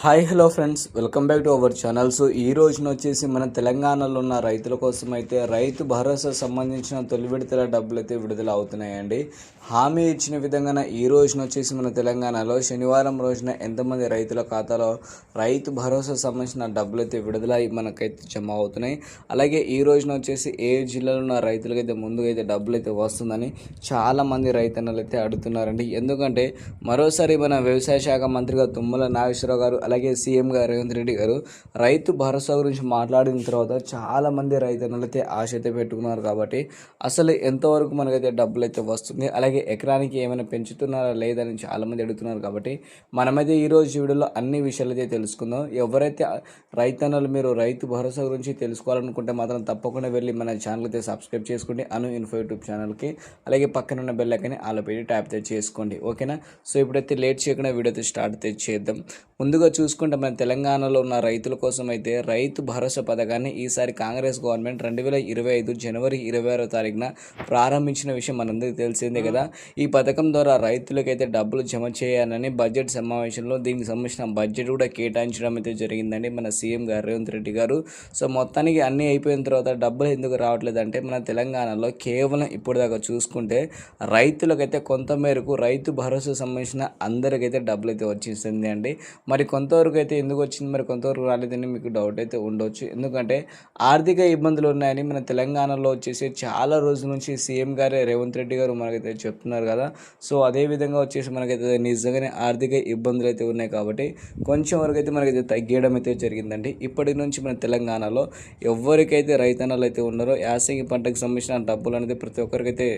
Hi hello friends. Welcome back to our channels ఈ రోజున వచ్చేసి మన తెలంగాణలో ఉన్న రైతుల కోసం అయితే రైతు భరోసా సంబంధించిన తొలి విడతల డబ్బులు అయితే విడుదల అవుతున్నాయండి. హామీ ఇచ్చిన విధంగానే ఈ రోజున వచ్చేసి మన తెలంగాణలో శనివారం రోజున ఎంతమంది రైతుల ఖాతాలో రైతు భరోసా సంబంధించిన డబ్బులు అయితే విడుదల మనకైతే జమ అవుతున్నాయి. అలాగే ఈ రోజున వచ్చేసి ఏ జిల్లాలో ఉన్న రైతులకైతే ముందుగా అయితే డబ్బులు అయితే వస్తుందని చాలామంది రైతన్నలు అయితే అడుగుతున్నారండి. ఎందుకంటే మరోసారి మన వ్యవసాయ శాఖ మంత్రిగా తుమ్మల నాగేశ్వరరావు గారు అలాగే సీఎం గారు రేవంత్ రెడ్డి గారు రైతు భరోసా గురించి మాట్లాడిన తర్వాత చాలామంది రైతన్నలు అయితే ఆశ అయితే పెట్టుకున్నారు కాబట్టి అసలు ఎంతవరకు మనకైతే డబ్బులు అయితే వస్తుంది అలాగే ఎకరానికి ఏమైనా పెంచుతున్నారా లేదని చాలామంది అడుగుతున్నారు కాబట్టి మనమైతే ఈరోజు వీడియోలో అన్ని విషయాలు అయితే తెలుసుకుందాం. ఎవరైతే రైతన్నలు మీరు రైతు భరోసా గురించి తెలుసుకోవాలనుకుంటే మాత్రం తప్పకుండా వెళ్ళి మన ఛానల్ అయితే సబ్స్క్రైబ్ చేసుకోండి. అను ఇన్ఫో యూట్యూబ్ ఛానల్కి అలాగే పక్కన ఉన్న బెల్ ఆలో పెట్టి ట్యాప్ అయితే చేసుకోండి. ఓకేనా? సో ఇప్పుడైతే లేట్ చేయకుండా వీడియో అయితే స్టార్ట్ అయితే చేద్దాం. ముందుగా చూసుకుంటే మన తెలంగాణలో ఉన్న రైతుల కోసం అయితే రైతు భరోసా పథకాన్ని ఈసారి కాంగ్రెస్ గవర్నమెంట్ రెండు వేల ఇరవై ఐదు జనవరి ఇరవై ఆరో తారీఖున ప్రారంభించిన విషయం మనందరికీ తెలిసిందే కదా. ఈ పథకం ద్వారా రైతులకైతే డబ్బులు జమ చేయాలని బడ్జెట్ సమావేశంలో దీనికి సంబంధించిన బడ్జెట్ కూడా కేటాయించడం అయితే జరిగిందండి మన సీఎం గారు రేవంత్ రెడ్డి గారు. సో మొత్తానికి అన్నీ అయిపోయిన తర్వాత డబ్బులు ఎందుకు రావట్లేదంటే మన తెలంగాణలో కేవలం ఇప్పుడు దాకా చూసుకుంటే రైతులకైతే కొంత మేరకు రైతు భరోసా సంబంధించిన అందరికైతే డబ్బులు అయితే వచ్చేసింది అండి. మరి కొంతవరకు అయితే ఎందుకు వచ్చింది? మరి కొంతవరకు రాలేదని మీకు డౌట్ అయితే ఉండొచ్చు. ఎందుకంటే ఆర్థిక ఇబ్బందులు ఉన్నాయని మన తెలంగాణలో వచ్చేసి చాలా రోజుల నుంచి సీఎం గారే రేవంత్ రెడ్డి గారు మనకైతే చెప్తున్నారు కదా. సో అదే విధంగా వచ్చేసి మనకైతే నిజంగానే ఆర్థిక ఇబ్బందులు అయితే ఉన్నాయి కాబట్టి కొంచెం వరకు అయితే మనకైతే తగ్గేయడం అయితే జరిగిందండి. ఇప్పటి నుంచి మన తెలంగాణలో ఎవరికైతే రైతన్నలు అయితే ఉన్నారో యాసంగి పంటకు సంబంధించిన డబ్బులు అనేది ప్రతి ఒక్కరికైతే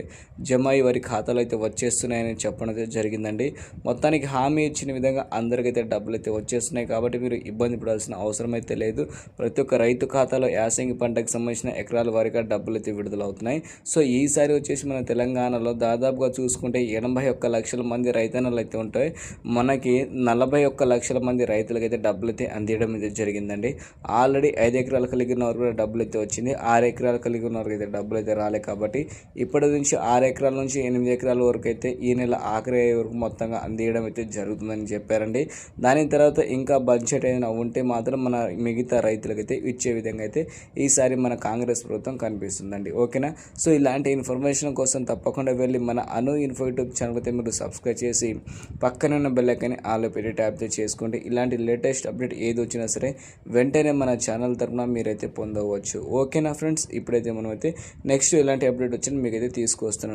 జమ అయ్యి వారి ఖాతాలో అయితే వచ్చేస్తున్నాయని చెప్పడం అయితే జరిగిందండి. మొత్తానికి హామీ ఇచ్చిన విధంగా అందరికైతే డబ్బులు అయితే వచ్చేస్తున్నాయి కాబట్టి మీరు ఇబ్బంది పడాల్సిన అవసరం అయితే లేదు. ప్రతి ఒక్క రైతు ఖాతాలో యాసంగి పంటకు సంబంధించిన ఎకరాల వారిగా డబ్బులు అయితే విడుదలవుతున్నాయి. సో ఈసారి వచ్చేసి మన తెలంగాణలో దాదాపుగా చూసుకుంటే ఎనభై ఒక్క లక్షల మంది రైతన్నలు అయితే ఉంటాయి. మనకి నలభై ఒక్క లక్షల మంది రైతులకైతే డబ్బులు అయితే అందియడం అయితే జరిగిందండి. ఆల్రెడీ ఐదు ఎకరాలు కలిగిన వారు కూడా డబ్బులు అయితే వచ్చింది. ఆరు ఎకరాలు కలిగి ఉన్న వారికి అయితే డబ్బులు అయితే రాలే కాబట్టి ఇప్పటి నుంచి ఆరు ఎకరాల నుంచి ఎనిమిది ఎకరాల వరకు అయితే ఈ నెల ఆఖరి అయ్యే వరకు మొత్తంగా అందియడం అయితే జరుగుతుందని చెప్పారండి. దాని తర్వాత ఇంకా బడ్జెట్ అయినా ఉంటే మాత్రం మన మిగతా రైతులకైతే ఇచ్చే విధంగా అయితే ఈసారి మన కాంగ్రెస్ ప్రభుత్వం కనిపిస్తుందండి. ఓకేనా? సో ఇలాంటి ఇన్ఫర్మేషన్ కోసం తప్పకుండా వెళ్ళి మన అను ఇన్ఫో యూట్యూబ్ ఛానల్ అయితే మీరు సబ్స్క్రైబ్ చేసి పక్కన ఉన్న ఆలో పెట్టి ట్యాప్ చేసుకోండి. ఇలాంటి లేటెస్ట్ అప్డేట్ ఏది వచ్చినా సరే వెంటనే మన ఛానల్ తరఫున మీరైతే పొందవచ్చు. ఓకేనా ఫ్రెండ్స్ ఇప్పుడైతే మనమైతే నెక్స్ట్ ఇలాంటి అప్డేట్ వచ్చిన మీకైతే తీసుకొస్తున్నాను.